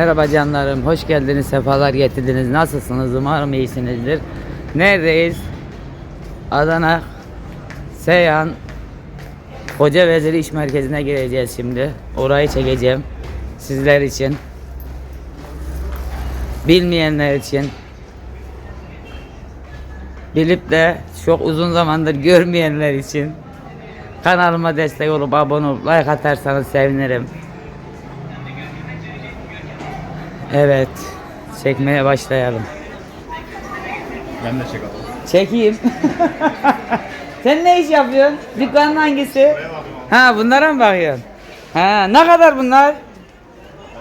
Merhaba canlarım, hoş geldiniz, sefalar getirdiniz. Nasılsınız? Umarım iyisinizdir. Neredeyiz? Adana, Seyhan, Hoca Veziri İş Merkezi'ne gireceğiz şimdi. Orayı çekeceğim. Sizler için. Bilmeyenler için. Bilip de çok uzun zamandır görmeyenler için. Kanalıma destek olup abone olup like atarsanız sevinirim. Evet. Çekmeye başlayalım. Ben de çek. Çekeyim. Sen ne iş yapıyorsun? Dükkanın hangisi? Ha bunlara mı bakıyorsun? Ha ne kadar bunlar?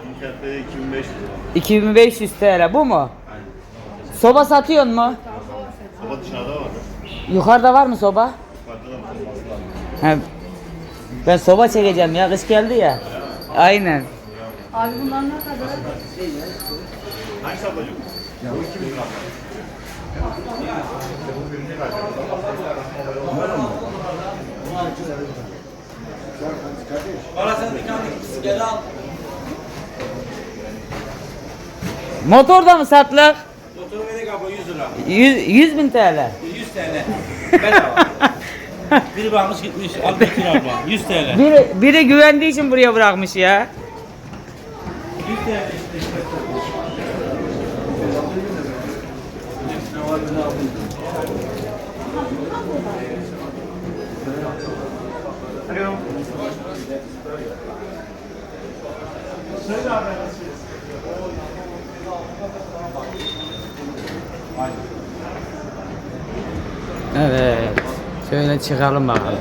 Benim fiyatı 2500 lira. 2500 TL bu mu? Aynen. Soba satıyorsun mu? Soba dışarıda var. Yukarıda var mı soba? Yukarıda da. Ha, ben soba çekeceğim ya kış geldi ya. Aynen. Abi bunlar ne kadar? Hangisi ablacığım? Ya bu 2000 lira. Motor da mı satlık? Motoru verek abla 100 lira. 100, 100 bin TL. 100 TL. Bedava. Biri bakmış gitmiş. Al götür abla. 100 TL. Biri, biri güvendiği için buraya bırakmış ya. 100 TL işte. Evet. Şöyle çıkalım bakalım.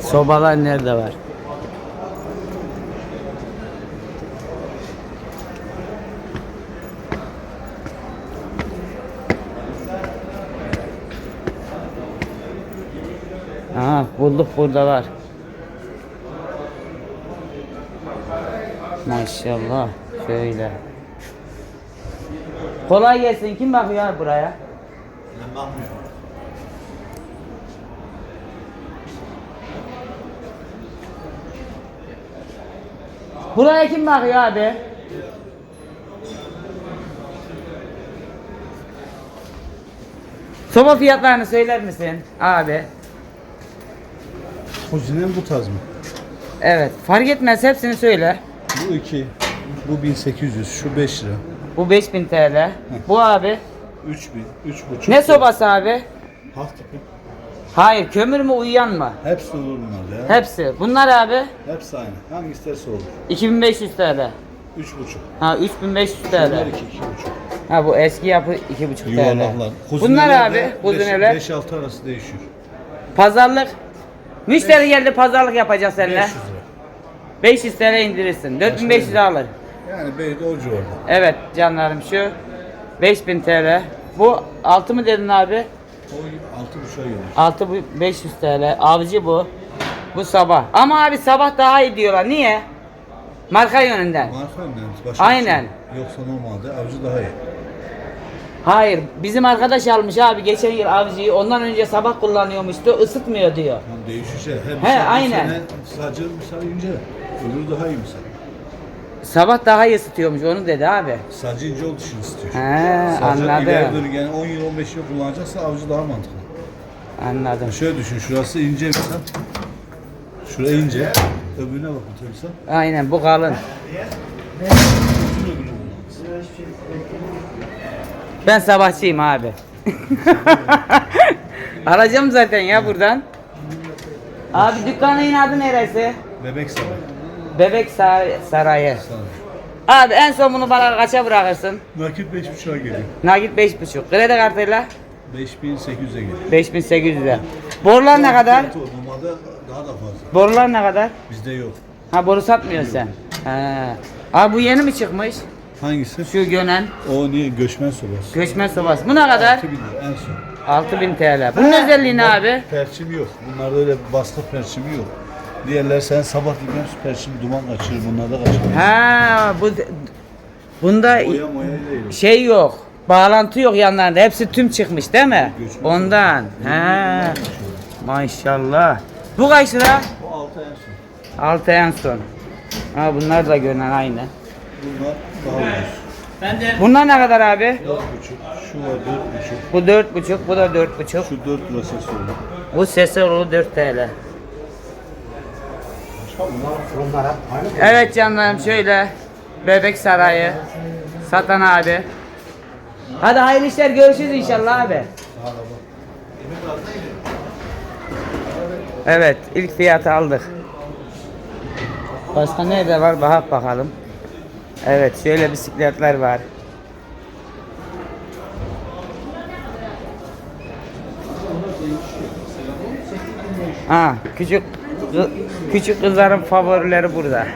Sobalar nerede var? Aha bulduk burada var. Maşallah. Şöyle. Kolay gelsin. Kim bakıyor buraya? Ben bakmıyorum. Buraya kim bakıyor abi? Soba fiyatlarını söyler misin abi? Orijinal bu tarz mı? Evet fark etmez hepsini söyle. Bu 2, bu 1800, şu 5 lira. Bu 5000 TL. Bu abi. 3000, 3,5. Ne sobası abi? Halk tipi. Hayır kömür mü uyuyan mı? Hepsi olur bunlar ya. Hepsi. Bunlar abi Hepsi aynı. Hangi isterse olur. 2500 TL. 3,5. Ha 3500 Bunlar TL. 2, 2,5. Ha bu eski yapı 2,5 TL. Yuvarlaklar. Bunlar abi kuzineler. 5-6 arası değişiyor. Pazarlık. Müşteri geldi pazarlık yapacak seninle. 500 lira. 500 TL indirirsin. 4500 alır. Yani Beyde o civarda. Evet canlarım şu 5000 TL. Bu 6 mı dedin abi? O 6,5'a gelir. 6 bu 500 TL. Avcı bu. Bu sabah. Ama abi sabah daha iyi diyorlar. Niye? Marka yönünden. Marka önemli. Başka Aynen. bir şey yok. Yoksa normalde avcı daha iyi. Hayır. Bizim arkadaş almış abi geçen yıl avcıyı. Ondan önce sabah kullanıyormuştu. ısıtmıyor diyor. Yani değişecek. He, He, aynen. sene Sadece misal ince. Öbürü daha iyi misal. Sabah daha iyi ısıtıyormuş onu dedi abi. Sadece ince olduğu için istiyor. He Sadece ileri anladım. doğru yani 10 yıl 15 yıl kullanacaksa avcı daha mantıklı. Anladım. Şöyle düşün şurası ince misal. Şuraya ince. Öbürüne bak misal. Aynen bu kalın. Ben sabahçıyım abi. Alacağım zaten ya buradan. Abi dükkanın adı neresi? Bebek sarayı. Bebek Sar- Sarayı. Abi en son bunu bana kaça bırakırsın? Nakit 5.5'a geliyor. Nakit 5,5. Kredi kartıyla 5800'e geliyor. 5800'e. Borular ne kadar? Normalde daha da fazla. Borular ne kadar? Bizde yok. Ha boru satmıyorsun sen. He. Abi bu yeni mi çıkmış? Hangisi? Şu gönen O niye? Göçmen sobası. göçmen sobası. Bu ne kadar? 2000 lira en son. 6000 TL. Bunun özelliği ne abi? Perçim yok. Bunlarda öyle baskı perçimi yok. Diğerler sen sabah gidiyorsun perçim duman kaçırır. Bunlarda kaçırır. Ha bu bunda Boya moya değil. şey yok. Bağlantı yok yanlarında. Hepsi tüm çıkmış değil mi? Göçmen. Ondan. He. Maşallah. Bu kaç lira? O altı en son. 6 en son. Ha bunlar da görünen aynı. Bunlar daha ucuz. Ben de Bunlar ne kadar abi? 4,5. Şu var 4,5. Bu dört buçuk, bu da dört buçuk. Şu 4 lira ses oldu. Bu Sesoroğlu 4 TL. Evet canlarım şöyle Bebek Sarayı Satan abi Hadi hayırlı işler görüşürüz inşallah abi Evet ilk fiyatı aldık Başka nerede var bak bakalım Evet şöyle bisikletler var Ha küçük küçük kızların favorileri burada.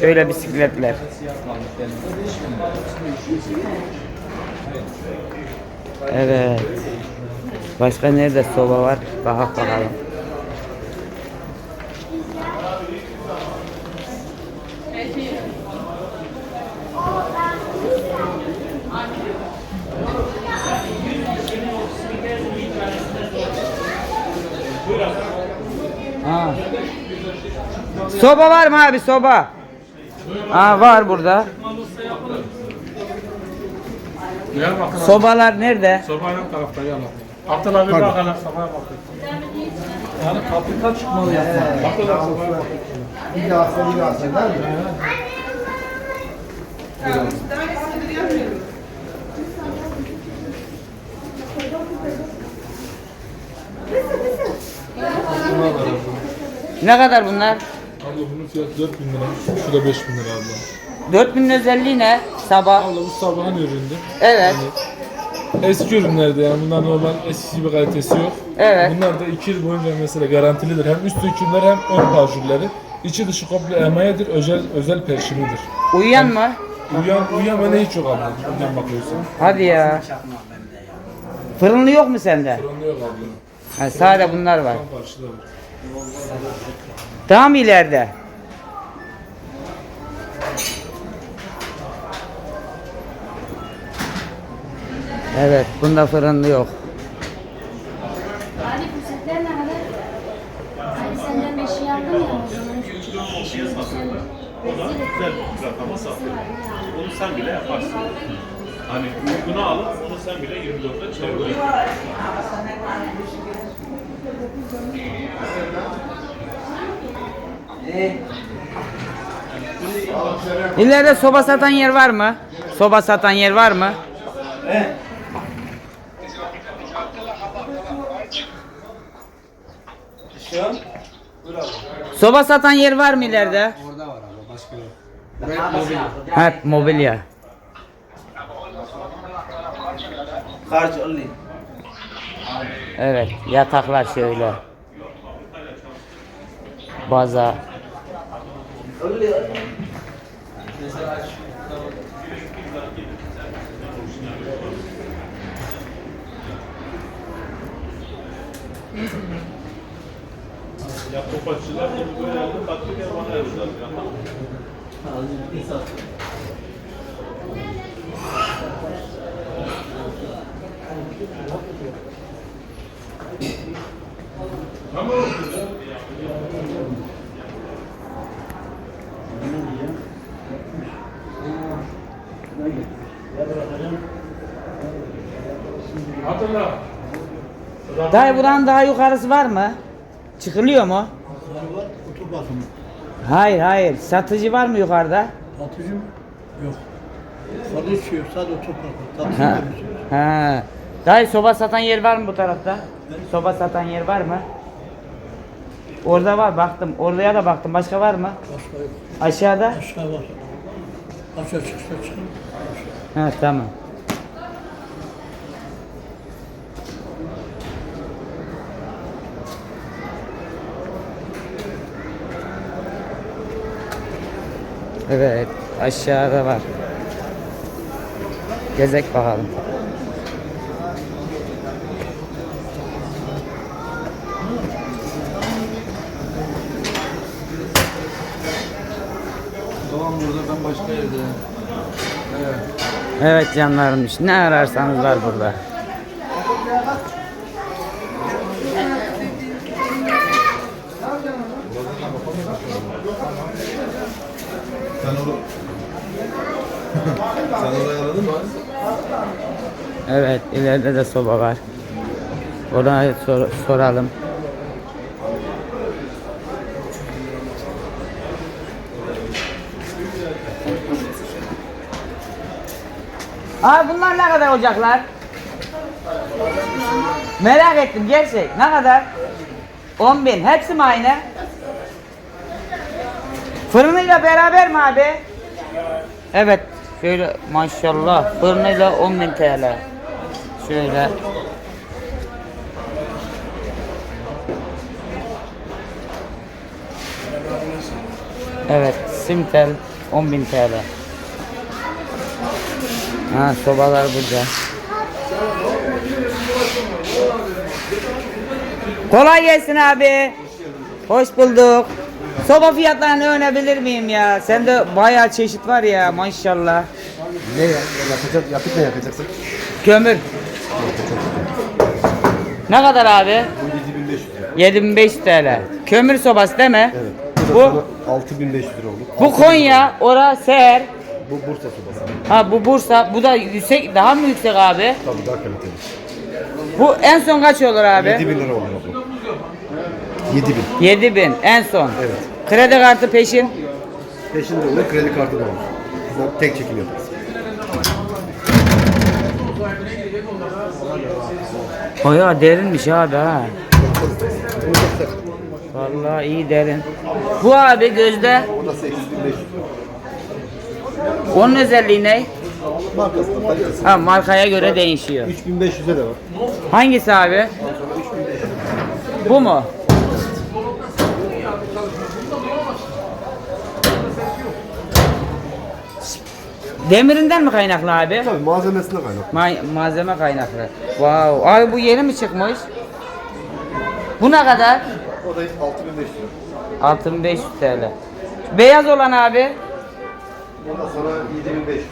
Şöyle bisikletler. Evet. Başka nerede soba var? Bak bakalım. Soba var mı abi soba? Ha var burada. Sobalar nerede? Sobayla tarafta yana. Abdullah bir bakalım sobaya bakın. Yani fabrika çıkmalı yapma. Abdullah sobaya bakın. Ne kadar bunlar? Bunun fiyatı 4000 lira. Şu da 5000 lira abla. 4000 özelliği ne? Sabah. Abla bu sabahın üründü. Evet. Eski ürünlerde yani bunlar normal eskisi bir kalitesi yok. Evet. Bunlar da 2 yıl boyunca mesela garantilidir. Hem üst hükümler hem ön parjürleri. İçi dışı komple emayedir, özel özel perşimidir. Uyuyan mı? Uyan, uyan bana hiç yok abla. Buradan bakıyorsun. Hadi ya. Fırınlı yok mu sende? Sorun yok abla. Ha, sadece bunlar var. Tam karşıda var. Daha mı ileride? Evet, bunda fırınlı yok. Ali bu setler ne kadar? Ali senden beşi aldım ya o da güzel bir rakama satıyor. Onu sen bile yaparsın. Hani uygunu alıp onu sen bile 24'te çevirirsin. İleride soba satan yer var mı? Soba satan yer var mı? Soba satan yer var mı ileride? Orada var abi başka yok. Hep mobilya. Evet yataklar şöyle. Baza. Ya topaççılar gibi böyle aldı, baktık ya bana yazdılar. Abdullah. Dayı buranın daha yukarısı var mı? Çıkılıyor mu? Otur bakın. Hayır hayır. Satıcı var mı yukarıda? Satıcı? Yok. Hiç yok. Sadece bakın. Satıcı ha. Dayı soba satan yer var mı bu tarafta? Soba satan yer var mı? Orada var baktım. Oraya da baktım. Başka var mı? Başka yok. Aşağıda? Aşağı var. Aşağı çıksa çıkın. Ha tamam. Evet, aşağıda var. Gezek bakalım. Başka yerde. Evet canlarım, ne ararsanız var burada. Sen onu... Sen aradın mı? Evet ileride de soba var. Ona sor- soralım. Abi bunlar ne kadar ocaklar? Merak ettim gerçek. Ne kadar? 10 bin. Hepsi mi aynı? Fırınıyla beraber mi abi? Evet. Şöyle maşallah. Fırınıyla 10 bin TL. Şöyle. Evet. Simtel 10 bin TL. Ha sobalar burada. Kolay gelsin abi. Hoş bulduk. Soba fiyatlarını öğrenebilir miyim ya? Sende bayağı çeşit var ya maşallah. Ne ya? Yapacak, yapıp ne yapacaksın? Kömür. Ne kadar abi? Bu 7500 lira. 7500 TL. Kömür sobası değil mi? Evet. Bu, Bu- da sana 6500 lira oldu. Bu Konya, ora Seher. Bu Bursa sobası. Ha bu Bursa. Bu da yüksek, daha mı yüksek abi? Tabii daha kaliteli. Bu en son kaç olur abi? 7000 lira oldu bu. 7000. 7000 en son. Evet. Kredi kartı peşin. Peşinde olur, kredi kartı da olur. Bizden tek çekim yaparız. Bayağı derinmiş abi ha. Vallahi iyi derin. Bu abi gözde O da 8500 lira. Onun özelliği ne? Markası da kalitesi. Ha markaya göre değişiyor. 3500'e de var. Hangisi abi? Bu mu? Demirinden mi kaynaklı abi? Tabii malzemesine kaynak. Ma- malzeme kaynaklı. Wow. Abi bu yeni mi çıkmış? Bu ne kadar? O da 6500 lira. 6500 TL. Beyaz olan abi. O da sana 7500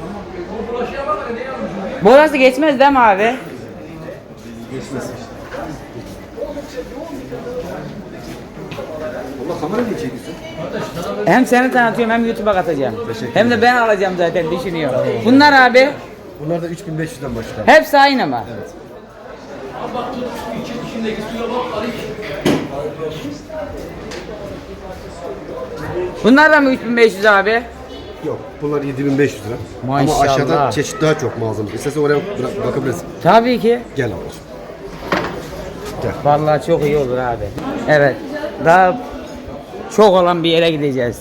Burası geçmez değil mi abi? Geçmez. Valla kamera niye çekiyorsun? Hem seni tanıtıyorum hem YouTube'a katacağım. Hem de ben alacağım zaten düşünüyorum. Bunlar abi Bunlar da 3500'den başlar. hepsi aynı mı? Evet. Bunlar da mı 3500 abi? Yok, bunlar 7500 lira. Maşallah. Ama aşağıda çeşit daha çok malzeme. İstersen oraya bırak- bakabilirsin. Tabii ki. Gel ablacığım. Vallahi çok iyi olur abi. Evet. Daha çok olan bir yere gideceğiz.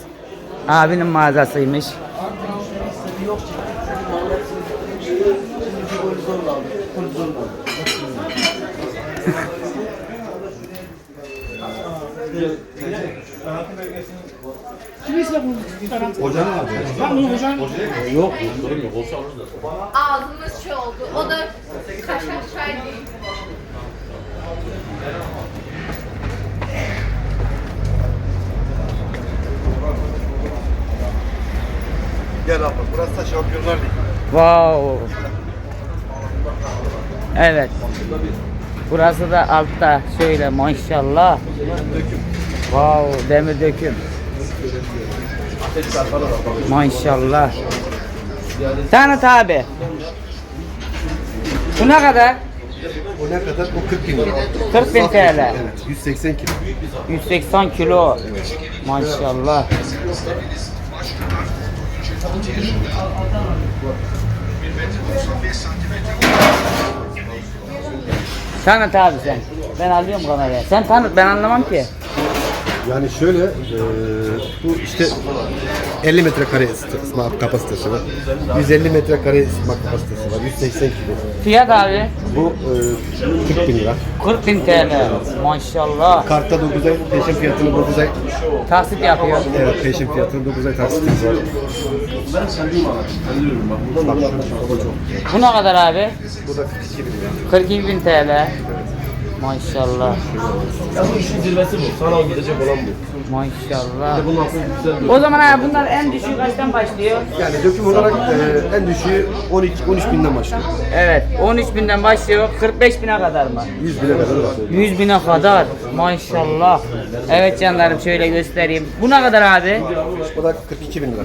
Abinin mağazasıymış. Hoca ne yapıyor? Ağzımız şey oldu. O da kaşar çay değil. Gel abla, burası da Şampiyonlar Ligi. Wow. Evet. Burası da altta şöyle maşallah. Wow demir döküm. Maşallah. Tanıt abi. Bu ne kadar? O ne kadar? O 40 bin lira. 40 bin TL. Evet, 180 kilo. 180 kilo. Maşallah. Tanıt abi sen. Ben alıyorum kamerayı. Sen tanıt ben anlamam ki. Yani şöyle, eee, bu işte 50 metrekare ısıtma kapasitesi var. 150 metrekare ısıtma kapasitesi var. 180 kilo. Fiyat abi Bu eee 40 bin lira. 40 bin TL. Maşallah. Kartta 9 ay, peşin fiyatını 9 ay. Taksit yapıyor. Evet, peşin fiyatını 9 ay taksitimiz var. Bu ne kadar abi? Bu da 42 bin lira. 42 bin TL. Maşallah. Ya bu işin zirvesi bu. Sana gidecek olan bu. Maşallah. Bunun altında güzel bir O zaman ha bunlar en düşük kaçtan başlıyor? Yani döküm olarak e, en düşüğü 12-13 binden başlıyor. Evet 13 binden başlıyor 45 bine kadar mı? 100 bine kadar var. 100 bine kadar maşallah. Evet canlarım şöyle göstereyim. Bu ne kadar abi? O da 42 bin lira.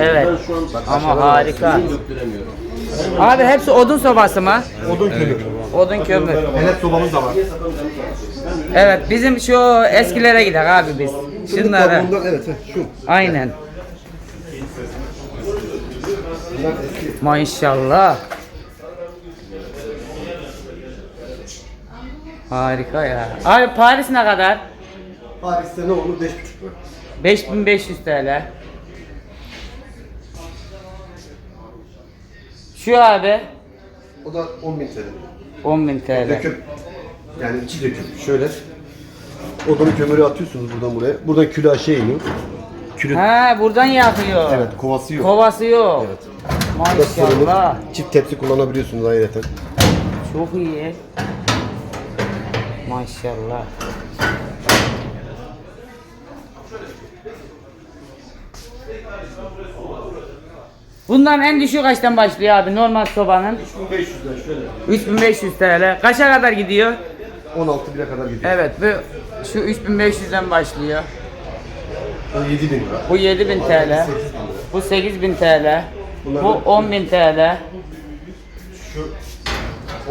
Evet ama harika. Abi hepsi odun sobası mı? Odun kömür. Odun kömür. Pelet sobamız da var. Evet bizim şu eskilere gidelim abi biz. Şunlara. Bunlar evet şu. Aynen. Maşallah. Harika ya. Abi Paris ne kadar? Paris'te ne olur 5,5 lira. 5500 TL. Şu abi O da 10 bin TL. 10.000 TL. Döküm. Yani içi döküm. Şöyle. Odun kömürü atıyorsunuz buradan buraya. Buradan külü aşağı iniyor. Külü Ha buradan yakıyor. evet kovası yok. Kovası yok. Evet. Bu da fırını. Maşallah. Çift tepsi kullanabiliyorsunuz ayrıca. Çok iyi. Maşallah. Bundan en düşük kaçtan başlıyor abi normal sobanın? 3500'den şöyle. 3500 TL. Kaça kadar gidiyor? 16 bine kadar gidiyor. Evet bu şu 3500'den başlıyor. O 7 bin lira. Bu 7000 TL. Bu 8000 TL. Bu 10000 TL. Şu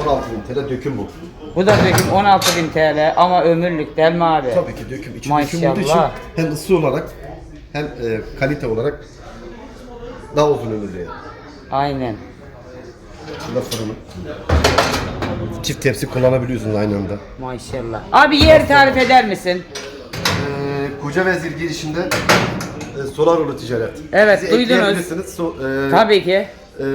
16 bin TL döküm bu. Bu da döküm 16000 TL ama ömürlük değil mi abi? Tabii ki döküm. İçi döküm olduğu için Maşallah. hem ısı olarak hem e, kalite olarak daha uzun ömürlü yani. Aynen. Şurada fırını. Çift tepsi kullanabiliyorsunuz aynı anda. Maşallah. Abi yer tarif eder misin? Ee, Koca Vezir girişinde e, Solaroğlu ticaret. Evet, Bizi duydunuz. ekleyebilirsiniz. So, e, Tabii ki. e,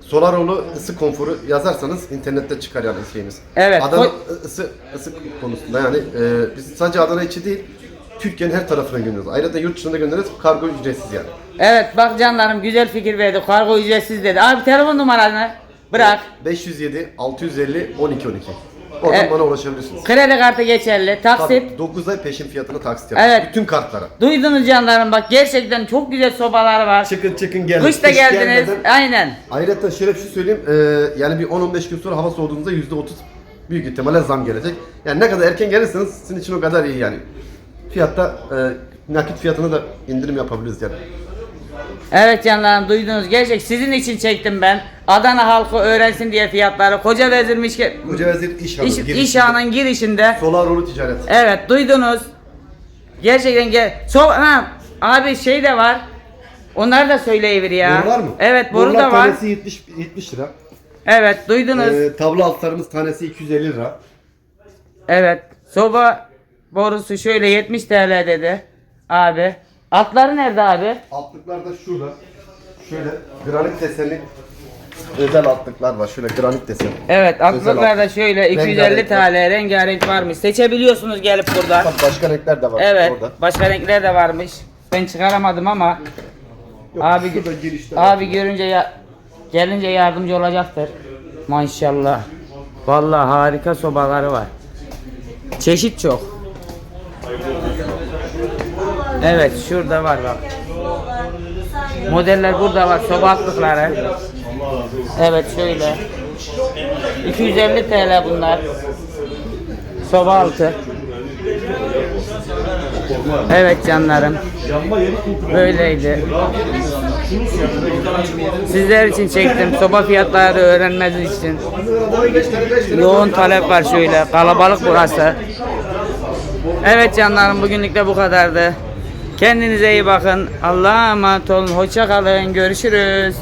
Solaroğlu ısı konforu yazarsanız internette çıkar yani şeyimiz. Evet, Adana ko- ısı, ısı konusunda yani e, biz sadece Adana içi değil Türkiye'nin her tarafına gönderiyoruz. Ayrıca yurt dışında gönderiyoruz. Kargo ücretsiz yani. Evet bak canlarım güzel fikir verdi. Kargo ücretsiz dedi. Abi telefon numaranı bırak. 507 650 12 12. Oradan Evet. bana ulaşabilirsiniz. Kredi kartı geçerli. Taksit. Tabii 9 ay peşin fiyatına taksit yapıyoruz. Evet. Bütün kartlara. Duydunuz canlarım bak gerçekten çok güzel sobalar var. Çıkın çıkın gelin. Kış geldiniz. gelmeden- Aynen. Ayrıca şöyle bir şey söyleyeyim. Ee, yani bir 10-15 gün sonra hava soğuduğunda %30 büyük ihtimalle zam gelecek. Yani ne kadar erken gelirseniz sizin için o kadar iyi yani. Fiyatta e, nakit fiyatına da indirim yapabiliriz yani. Evet canlarım duydunuz. Gerçek sizin için çektim ben. Adana halkı öğrensin diye fiyatları. Koca vezirmiş ki Koca Vezir iş hanı. iş, girişinde. iş girişinde. Solar Rolu Ticaret. Evet duydunuz. Gerçekten ge so ha abi şey de var. Onları da söyleyivir ya. Boru var mı? Evet boru Borular da var. tanesi 70, 70 lira. Evet duydunuz. Ee, tablo altlarımız tanesi 250 lira. Evet. Soba borusu şöyle 70 TL dedi. Abi. Altları nerede abi? Altlıklar da şurada. Şöyle granit desenli özel altlıklar var. Şöyle granit desen. Evet Özel altlıklarda altlık. şöyle 250 Rengarenk var. TL rengarenk varmış. Seçebiliyorsunuz gelip burada. Tabii başka renkler de var Evet. orada. Başka renkler de varmış. Ben çıkaramadım ama Yok, abi şurada girişte var. abi görünce ya gelince yardımcı olacaktır. Maşallah. Vallahi harika sobaları var. Çeşit çok. Evet şurada var bak. Modeller burada var soba altlıkları. Evet şöyle. 250 TL bunlar. Soba altı. Evet canlarım. Böyleydi. Sizler için çektim. Soba fiyatları öğrenmeniz için. Yoğun talep var şöyle. Kalabalık burası. Evet canlarım bugünlük de bu kadardı. Kendinize iyi bakın. Allah'a emanet olun. Hoşça kalın. Görüşürüz.